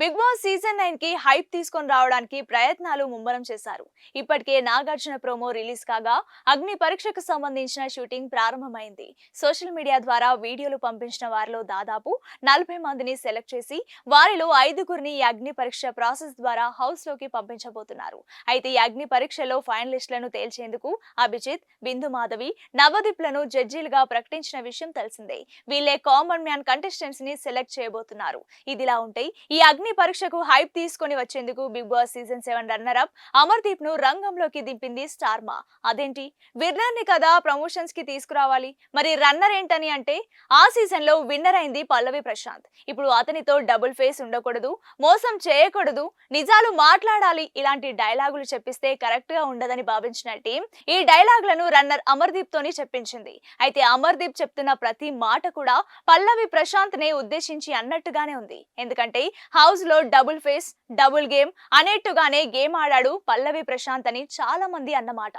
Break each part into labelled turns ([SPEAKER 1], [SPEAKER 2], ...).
[SPEAKER 1] Big Boss season నైన్కి hype తీసుకొని రావడానికి ప్రయత్నాలు ముమ్మరం చేశారు. ఇప్పటికే నాగార్జున ప్రోమో రిలీజ్ కాగా అగ్ని పరీక్షకు సంబంధించిన షూటింగ్ ప్రారంభమైంది. సోషల్ మీడియా ద్వారా వీడియోలు పంపించిన వారిలో దాదాపు నలభై మందిని సెలెక్ట్ చేసి వారిలో ఐదుగురిని ఈ అగ్ని పరీక్ష ప్రాసెస్ ద్వారా హౌస్లోకి పంపించబోతున్నారు. అయితే ఈ అగ్ని పరీక్షలో ఫైనలిస్టులను తేల్చేందుకు అభిజిత్ బిందు మాధవి నవదీప్లను జడ్జీలుగా ప్రకటించిన విషయం తెలిసిందే. వీళ్ళే కామన్ మ్యాన్ కంటెస్టెంట్స్ని సెలెక్ట్ చేయబోతున్నారు. ఇదిలా ఉంటే ఈ అగ్ని పరీక్షకు హైప్ తీసుకొని వచ్చేందుకు Bigg Boss season seven runner up. అమర్దీప్ను రంగంలోకి దింపింది స్టార్మా. అదేంటి? విన్నర్ని కదా ప్రమోషన్స్కి తీసుకురావాలి. మరి రన్నర్ ఏంటని అంటే ఆ సీజన్లో విన్నర్ అయింది పల్లవి ప్రశాంత్. ఇప్పుడు అతనితో డబుల్ ఫేస్ ఉండకూడదు మోసం చేయకూడదు నిజాలు మాట్లాడాలి ఇలాంటి డైలాగులు చెప్పిస్తే కరెక్ట్గా ఉండదని భావించిన టీం ఈ డైలాగులను రన్నర్ అమర్దీప్ తోని చెప్పించింది. అయితే అమర్దీప్ చెప్తున్న ప్రతి మాట కూడా పల్లవి ప్రశాంత్ నే ఉద్దేశించి అన్నట్టుగానే ఉంది. ఎందుకంటే హౌస్ లో డబుల్ ఫేస్ డబుల్ గేమ్ అనేట్టుగానే గేమ్ ఆడాడు పల్లవి ప్రశాంత్ అని చాలా మంది అన్నమాట.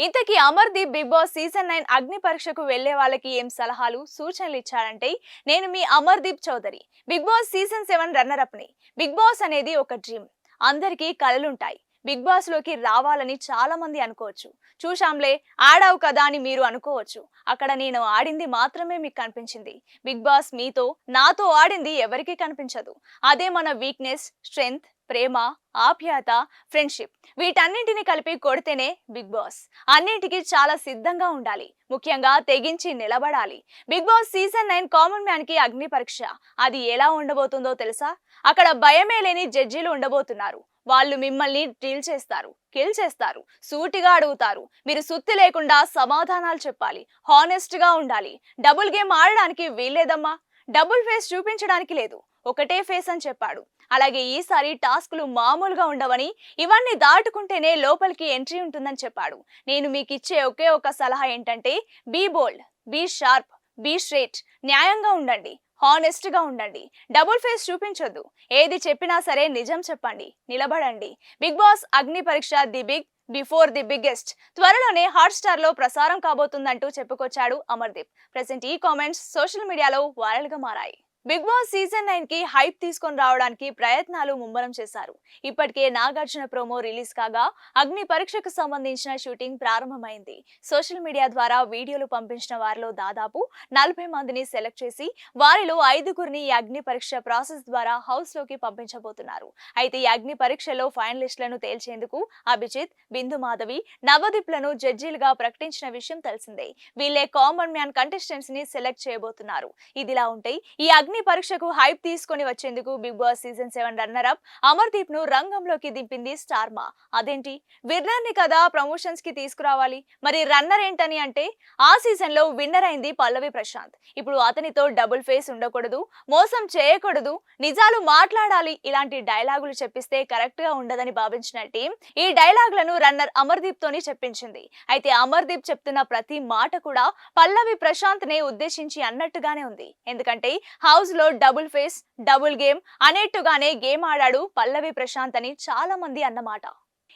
[SPEAKER 1] ఇంతకీ Amardeep Bigg Boss season nine అగ్ని పరీక్షకు వెళ్ళే వాళ్ళకి ఏం సలహాలు సూచనలు ఇచ్చారంటే నేను మీ Amardeep Chowdary. Bigg Boss season seven runner అప్ని Bigg Boss అనేది ఒక డ్రీమ్. అందరికీ కలలుంటాయి. బిగ్ బాస్లోకి రావాలని చాలా మంది అనుకోవచ్చు. చూశాంలే ఆడావు కదా అని మీరు అనుకోవచ్చు. అక్కడ నేను ఆడింది మాత్రమే మీకు కనిపించింది. బిగ్ బాస్ మీతో నాతో ఆడింది ఎవరికీ కనిపించదు. అదే మన వీక్నెస్ స్ట్రెంగ్త్ ప్రేమ ఆప్యాయత ఫ్రెండ్షిప్. వీటన్నింటిని కలిపి కొడితేనే బిగ్ బాస్. అన్నింటికి చాలా సిద్ధంగా ఉండాలి. ముఖ్యంగా తెగించి నిలబడాలి. Bigg Boss season nine common మ్యాన్కి అగ్ని పరీక్ష. అది ఎలా ఉండబోతుందో తెలుసా? అక్కడ భయమే లేని జడ్జీలు ఉండబోతున్నారు. వాళ్ళు మిమ్మల్ని డీల్ చేస్తారు కిల్ చేస్తారు సూటిగా అడుగుతారు. మీరు సుత్తి లేకుండా సమాధానాలు చెప్పాలి హానెస్ట్గా ఉండాలి. డబుల్ గేమ్ ఆడడానికి వీల్లేదమ్మా. డబుల్ ఫేస్ చూపించడానికి లేదు ఒకటే ఫేస్ అని చెప్పాడు. అలాగే ఈసారి టాస్కులు మామూలుగా ఉండవని ఇవన్నీ దాటుకుంటేనే లోపలికి ఎంట్రీ ఉంటుందని చెప్పాడు. నేను మీకు ఇచ్చే ఒకే ఒక సలహా ఏంటంటే be bold be sharp be straight న్యాయంగా ఉండండి. హానెస్ట్గా ఉండండి. డబుల్ ఫేస్ చూపించొద్దు. ఏది చెప్పినా సరే నిజం చెప్పండి. నిలబడండి. Bigg Boss Agni Pariksha the big before the biggest త్వరలోనే హాట్ స్టార్లో ప్రసారం కాబోతుందంటూ చెప్పుకొచ్చాడు అమర్దీప్. ప్రెసెంట్ ఈ కామెంట్స్ సోషల్ మీడియాలో వైరల్గా మారాయి. బిగ్ బాస్ సీజన్ నైన్కి హైప్ తీసుకొని రావడానికి ప్రయత్నాలు ముమ్మరం చేశారు. ఇప్పటికే నాగార్జున ప్రోమో రిలీజ్ కాగా అగ్ని పరీక్షకు సంబంధించిన షూటింగ్ ప్రారంభమైంది. సోషల్ మీడియా ద్వారా వీడియోలు పంపించిన వారిలో దాదాపు నలభై మందిని సెలెక్ట్ చేసి వారిలో ఐదుగురిని ఈ అగ్ని పరీక్ష ప్రాసెస్ ద్వారా హౌస్లోకి పంపించబోతున్నారు. అయితే ఈ అగ్ని పరీక్షలో ఫైనలిస్టులను తేల్చేందుకు అభిజిత్ బిందు మాధవి నవదీప్లను జడ్జీలుగా ప్రకటించిన విషయం తెలిసిందే. వీళ్ళే కామన్ మ్యాన్ కంటెస్టెంట్స్ని సెలెక్ట్ చేయబోతున్నారు. ఇదిలా ఉంటే ఈ అగ్ని పరీక్షకు హైప్ తీసుకొని వచ్చేందుకు Bigg Boss season seven runner up అమర్దీప్ను రంగంలోకి దింపింది స్టార్మా అదేంటి? విన్నర్ని కదా ప్రమోషన్స్కి తీసుకురావాలి. మరి రన్నర్ ఏంటని అంటే ఆ సీజన్లో విన్నర్ అయింది పల్లవి ప్రశాంత్. ఇప్పుడు అతనితో డబుల్ ఫేస్ ఉండకూడదు మోసం చేయకూడదు నిజాలు మాట్లాడాలి ఇలాంటి డైలాగులు చెప్పిస్తే కరెక్ట్గా ఉండదని భావించిన టీం ఈ డైలాగులను రన్నర్ అమర్దీప్ తోని చెప్పించింది. అయితే అమర్దీప్ చెప్తున్న ప్రతి మాట కూడా పల్లవి ప్రశాంత్ నే ఉద్దేశించి అన్నట్టుగానే ఉంది. ఎందుకంటే హౌస్ లో డబుల్ ఫేస్ డబుల్ గేమ్ అనేట్టుగానే గేమ్ ఆడాడు పల్లవి ప్రశాంత్ అని చాలా మంది అన్నమాట.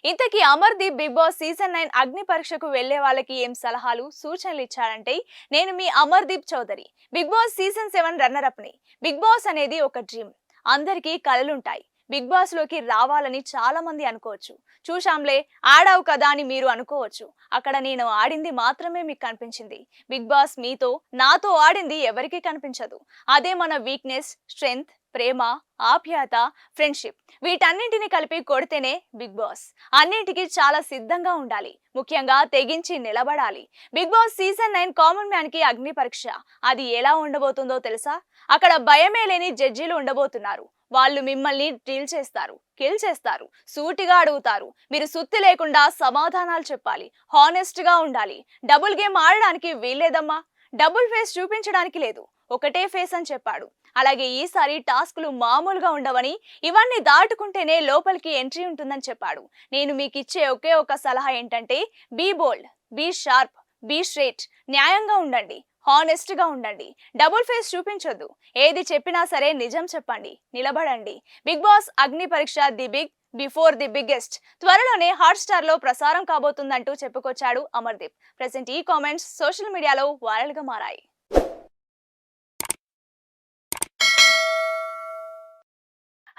[SPEAKER 1] ఇంతకీ Amardeep Bigg Boss season nine అగ్ని పరీక్షకు వెళ్ళే వాళ్ళకి ఏం సలహాలు సూచనలు ఇచ్చారంటే నేను మీ Amardeep Chowdary. Bigg Boss season seven runner అప్ని Bigg Boss అనేది ఒక డ్రీమ్. అందరికీ కలలుంటాయి. బిగ్ బాస్లోకి రావాలని చాలా మంది అనుకోవచ్చు. చూశాంలే ఆడావు కదా అని మీరు అనుకోవచ్చు. అక్కడ నేను ఆడింది మాత్రమే మీకు కనిపించింది. బిగ్ బాస్ మీతో నాతో ఆడింది ఎవరికీ కనిపించదు. అదే మన వీక్నెస్ స్ట్రెంగ్త్ ప్రేమ ఆప్యాయత ఫ్రెండ్షిప్. వీటన్నింటిని కలిపి కొడితేనే బిగ్ బాస్. అన్నింటికి చాలా సిద్ధంగా ఉండాలి. ముఖ్యంగా తెగించి నిలబడాలి. Bigg Boss season nine common మ్యాన్కి అగ్ని పరీక్ష. అది ఎలా ఉండబోతుందో తెలుసా? అక్కడ భయమే లేని జడ్జీలు ఉండబోతున్నారు. వాళ్ళు మిమ్మల్ని డీల్ చేస్తారు కిల్ చేస్తారు సూటిగా అడుగుతారు. మీరు సుత్తి లేకుండా సమాధానాలు చెప్పాలి హానెస్ట్గా ఉండాలి. డబుల్ గేమ్ ఆడడానికి వీల్లేదమ్మా. డబుల్ ఫేస్ చూపించడానికి లేదు. ఒకటే ఫేస్ అని చెప్పాడు. అలాగే ఈసారి టాస్కులు మామూలుగా ఉండవని ఇవన్నీ దాటుకుంటేనే లోపలికి ఎంట్రీ ఉంటుందని చెప్పాడు. నేను మీకు ఇచ్చే ఒకే ఒక సలహా ఏంటంటే be bold be sharp be straight న్యాయంగా ఉండండి. హానెస్ట్గా ఉండండి. డబుల్ ఫేస్ చూపించొద్దు. ఏది చెప్పినా సరే నిజం చెప్పండి. నిలబడండి. Bigg Boss Agni Pariksha the big before the biggest త్వరలోనే హాట్ స్టార్లో ప్రసారం కాబోతుందంటూ చెప్పుకొచ్చాడు అమర్దీప్. ప్రెసెంట్ ఈ కామెంట్స్ సోషల్ మీడియాలో వైరల్గా మారాయి.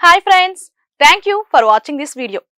[SPEAKER 2] Hi friends thank you for watching this video